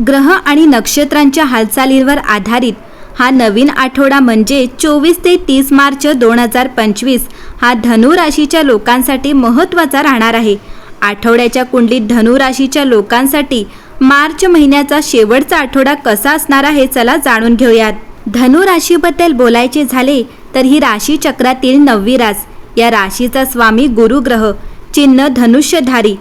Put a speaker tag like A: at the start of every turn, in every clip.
A: ग्रह आणि नक्षत्रांच्या हालचालींवर आधारित हा नवीन आठवडा म्हणजे चोवीस ते तीस मार्च दोन हजार पंचवीस हा धनु राशीच्या लोकांसाठी महत्त्वाचा राहणार आहे. आठवड्याच्या कुंडलीत धनु राशीच्या लोकांसाठी मार्च महिन्याचा शेवटचा आठवडा कसा असणार आहे चला जाणून घेऊयात. धनु राशीबद्दल बोलायचे झाले तर ही राशी चक्रातील नववी रास. या राशीचा स्वामी गुरुग्रह चिन्ह धनुष्यधारी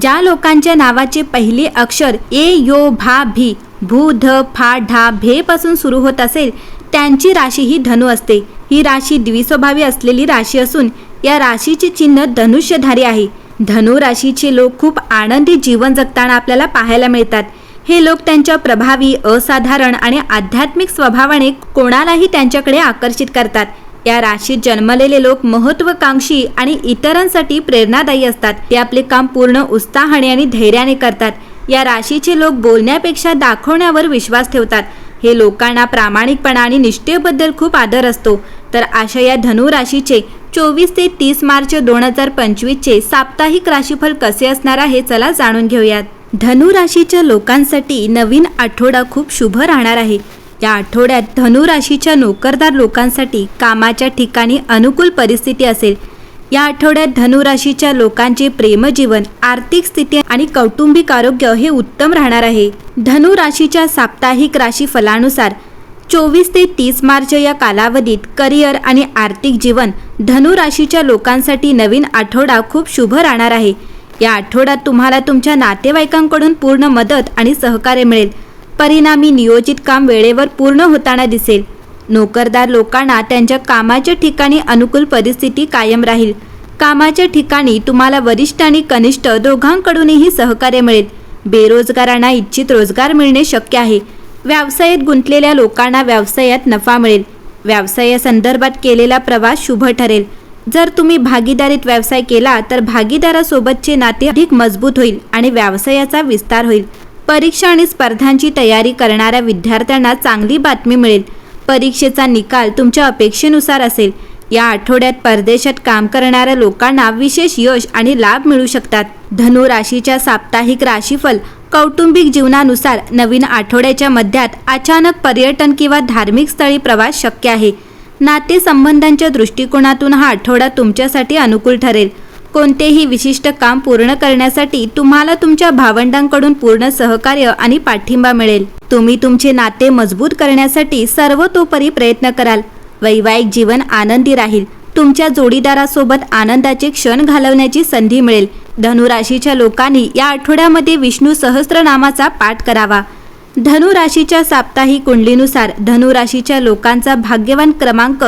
A: ज्या लोकांच्या नावाचे पहिले अक्षर ए यो भा भी भू ध फा ढा भे पासून सुरू होत असेल त्यांची राशी ही धनु असते. ही राशी द्विस्वभावी असलेली राशी असून या राशीचे चिन्ह धनुष्यधारी आहे. धनु राशीचे लोक खूप आनंदी जीवन जगताना आपल्याला पाहायला मिळतात. हे लोक त्यांच्या प्रभावी असाधारण आणि आध्यात्मिक स्वभावाने कोणालाही त्यांच्याकडे आकर्षित करतात. या राशीत जन्मलेले लोक महत्वाकांक्षी आणि इतरांसाठी प्रेरणादायी असतात. ते आपले काम पूर्ण उत्साहाने आणि धैर्याने करतात. या राशीचे लोक बोलण्यापेक्षा दाखवण्यावर विश्वास ठेवतात. हे लोकांना प्रामाणिकपणा आणि निष्ठेबद्दल खूप आदर असतो. तर अशा या धनु राशीचे चोवीस ते तीस मार्च दोन हजार पंचवीसचे साप्ताहिक राशीफल कसे असणार आहे चला जाणून घेऊयात. धनु राशीच्या लोकांसाठी नवीन आठवडा खूप शुभ राहणार आहे. या आठवड्यात धनु राशीच्या नोकरदार लोकांसाठी कामाच्या ठिकाणी अनुकूल परिस्थिती असेल. या आठवड्यात धनु राशीच्या लोकांचे प्रेमजीवन आर्थिक स्थिती आणि कौटुंबिक आरोग्य हे उत्तम राहणार आहे. धनु राशीच्या साप्ताहिक राशी फलानुसार चोवीस ते तीस मार्च या कालावधीत करिअर आणि आर्थिक जीवन धनु राशीच्या लोकांसाठी नवीन आठवडा खूप शुभ राहणार आहे. या आठवड्यात तुम्हाला तुमच्या नातेवाईकांकडून पूर्ण मदत आणि सहकार्य मिळेल. परिणामी नियोजित काम वेळेवर पूर्ण होताना दिसेल. नोकरदार लोकांना त्यांच्या कामाच्या ठिकाणी अनुकूल परिस्थिती कायम राहील. कामाच्या ठिकाणी तुम्हाला वरिष्ठ आणि कनिष्ठ दोघांकडूनही सहकार्य मिळेल. बेरोजगारांना इच्छित रोजगार मिळणे शक्य आहे. व्यवसायात गुंतलेल्या लोकांना व्यवसायात नफा मिळेल. व्यवसायासंदर्भात केलेला प्रवास शुभ ठरेल. जर तुम्ही भागीदारीत व्यवसाय केला तर भागीदारासोबतचे नाते अधिक मजबूत होईल आणि व्यवसायाचा विस्तार होईल. परीक्षा आणि स्पर्धांची तयारी करणाऱ्या विद्यार्थ्यांना चांगली बातमी मिळेल. परीक्षेचा निकाल तुमच्या अपेक्षेनुसार असेल. या आठवड्यात परदेशात काम करणाऱ्या लोकांना विशेष यश आणि लाभ मिळू शकतात. धनु राशीच्या साप्ताहिक राशीफल कौटुंबिक जीवनानुसार नवीन आठवड्याच्या मध्यात अचानक पर्यटन किंवा धार्मिक स्थळी प्रवास शक्य आहे. नातेसंबंधांच्या दृष्टिकोनातून हा आठवडा तुमच्यासाठी अनुकूल ठरेल. कोणतेही विशिष्ट काम पूर्ण करण्यासाठी तुम्हाला तुमच्या भावंडांकडून पूर्ण सहकार्य आणि पाठिंबा मिळेल. तुम्ही तुमचे नाते मजबूत करण्यासाठी सर्वतोपरी प्रयत्न कराल. वैवाहिक जीवन आनंदी राहील. तुमच्या जोडीदारासोबत आनंदाचे क्षण घालवण्याची संधी मिळेल. धनुराशीच्या लोकांनी या आठवड्यामध्ये विष्णू सहस्त्रनामाचा पाठ करावा. धनुराशीच्या साप्ताहिक कुंडलीनुसार धनुराशीच्या लोकांचा भाग्यवान क्रमांक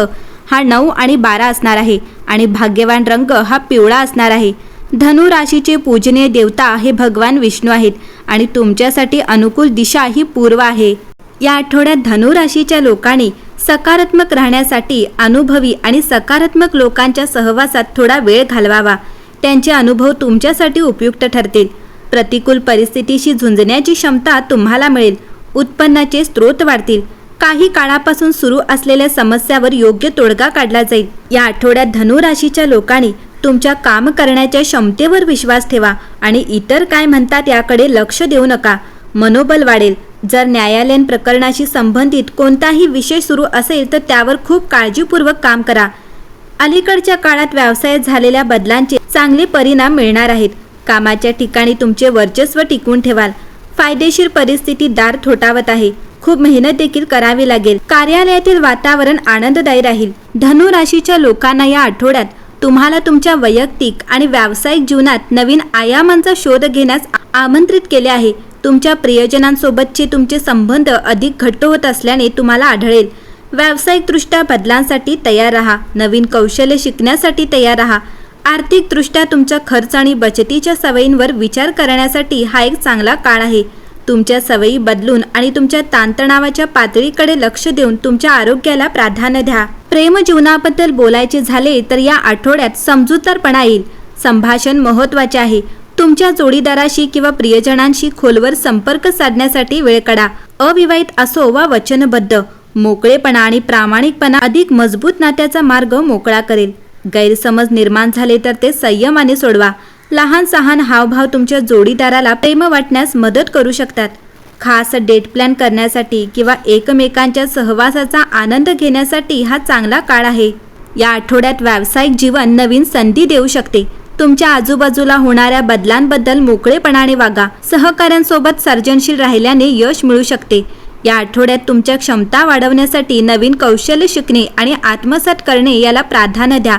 A: हा नऊ आणि बारा असणार आहे. आणि भाग्यवान रंग हा पिवळा असणार आहे. धनु राशीचे पूजनीय देवता हे भगवान विष्णू आहेत आणि तुमच्यासाठी अनुकूल दिशा ही पूर्व आहे. या आठवड्यात धनु राशीच्या लोकांनी सकारात्मक राहण्यासाठी अनुभवी आणि सकारात्मक लोकांच्या सहवासात थोडा वेळ घालवावा. त्यांचे अनुभव तुमच्यासाठी उपयुक्त ठरतील. प्रतिकूल परिस्थितीशी झुंजण्याची क्षमता तुम्हाला मिळेल. उत्पन्नाचे स्रोत वाढतील. काही काळापासून सुरू असलेल्या समस्यावर योग्य तोडगा काढला जाईल. या आठवड्यात धनु राशीच्या लोकांनी तुमच्या काम करण्याच्या क्षमतेवर विश्वास ठेवा आणि इतर काय म्हणतात याकडे लक्ष देऊ नका. मनोबल वाढेल. जर न्यायालयीन प्रकरणाशी संबंधित कोणताही विषय सुरू असेल तर त्यावर खूप काळजीपूर्वक काम करा. अलीकडच्या काळात व्यवसायात झालेल्या बदलांचे चांगले परिणाम मिळणार आहेत. कामाच्या ठिकाणी तुमचे वर्चस्व टिकवून ठेवाल. फायदेशीर परिस्थिती दार थोटावत आहे. खूप मेहनत देखील करावी लागेल. कार्यालयातील वातावरण आनंददायी राहील. धनु राशीच्या लोकांना या आठवड्यात तुम्हाला तुमच्या वैयक्तिक आणि व्यावसायिक जीवनात नवीन आयामांचा शोध घेण्यास आमंत्रित केले आहे. तुमच्या प्रियजनांसोबतचे तुमचे संबंध अधिक घट्ट होत असल्याने तुम्हाला आढळेल. व्यावसायिकदृष्ट्या बदलांसाठी तयार राहा. नवीन कौशल्य शिकण्यासाठी तयार राहा. आर्थिकदृष्ट्या तुमचा खर्च आणि बचतीच्या सवयींवर विचार करण्यासाठी हा एक चांगला काळ आहे. तुमच्या सवयी बदलून आणि तुमच्या ताणतणावाच्या पातळीकडे लक्ष देऊन तुमच्या आरोग्याला प्राधान्य द्या. प्रेम जीवनाबद्दल बोलायचे झाले तर या आठवड्यात समजूतदारपणा येईल. संभाषण महत्त्वाचे आहे. तुमच्या जोडीदाराशी किंवा प्रियजनांशी खोलवर संपर्क साधण्यासाठी वेळ काढा. अविवाहित असो वा वचनबद्ध मोकळेपणा आणि प्रामाणिकपणा अधिक मजबूत नात्याचा मार्ग मोकळा करेल. गैरसमज निर्माण झाले तर ते संयमाने सोडवा. लहान सहान हावभाव तुमच्या जोडीदाराला प्रेम वाटण्यास मदत करू शकतात. खास डेट प्लॅन करण्यासाठी किंवा एकमेकांच्या सहवासाचा आनंद घेण्यासाठी हा चांगला काळ आहे. या आठवड्यात व्यावसायिक जीवन नवीन संधी देऊ शकते. तुमच्या आजूबाजूला होणाऱ्या बदलांबद्दल मोकळेपणाने वागा. सहकाऱ्यांसोबत सर्जनशील राहिल्याने यश मिळू शकते. या आठवड्यात तुमच्या क्षमता वाढवण्यासाठी नवीन कौशल्य शिकणे आणि आत्मसात करणे याला प्राधान्य द्या.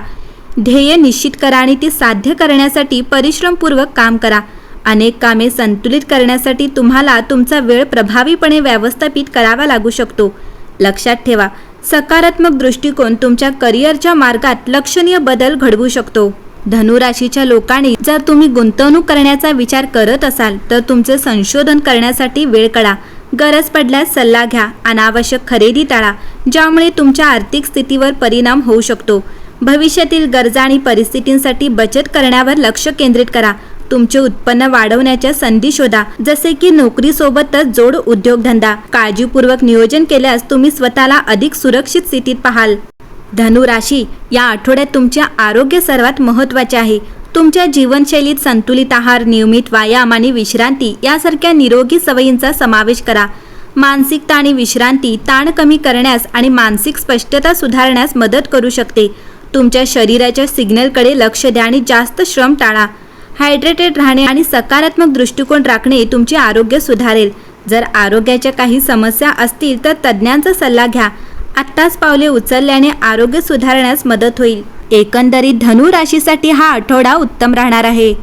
A: ध्येय निश्चित करा आणि ती साध्य करण्यासाठी परिश्रमपूर्वक काम करा. अनेक कामे संतुलित करण्यासाठी तुम्हाला तुमचा वेळ प्रभावीपणे व्यवस्थापित करावा लागू शकतो. लक्षात ठेवा सकारात्मक दृष्टिकोन तुमच्या करिअरच्या मार्गात लक्षणीय बदल घडवू शकतो. धनुराशीच्या लोकांनी जर तुम्ही गुंतवणूक करण्याचा विचार करत असाल तर तुमचे संशोधन करण्यासाठी वेळ काढा. गरज पडल्यास सल्ला घ्या. अनावश्यक खरेदी टाळा ज्यामुळे तुमच्या आर्थिक स्थितीवर परिणाम होऊ शकतो. भविष्यातील गरजा आणि परिस्थितींसाठी बचत करण्यावर लक्ष केंद्रित करा. तुमचे उत्पन्न वाढवण्याच्या संधी शोधा. जसे की नोकरीसोबतच जोड उद्योगधंदा. काळजीपूर्वक नियोजन केल्यास तुम्ही स्वतःला अधिक सुरक्षित स्थितीत पाहाल. धनु राशी या आठवड्यात तुमचे आरोग्य सर्वात महत्त्वाचे आहे. तुमच्या जीवनशैलीत संतुलित आहार नियमित व्यायाम आणि विश्रांती यासारख्या निरोगी सवयींचा समावेश करा. मानसिकता आणि विश्रांती ताण कमी करण्यास आणि मानसिक स्पष्टता सुधारण्यास मदत करू शकते. तुमच्या शरीराच्या सिग्नलकडे लक्ष द्या आणि जास्त श्रम टाळा. हायड्रेटेड राहणे आणि सकारात्मक दृष्टिकोन राखणे तुमचे आरोग्य सुधारेल. जर आरोग्याच्या काही समस्या असतील तर तज्ज्ञांचा सल्ला घ्या. आत्ताच पावले उचलल्याने आरोग्य सुधारण्यास मदत होईल. एकंदरीत धनु राशीसाठी हा आठवडा उत्तम राहणार आहे.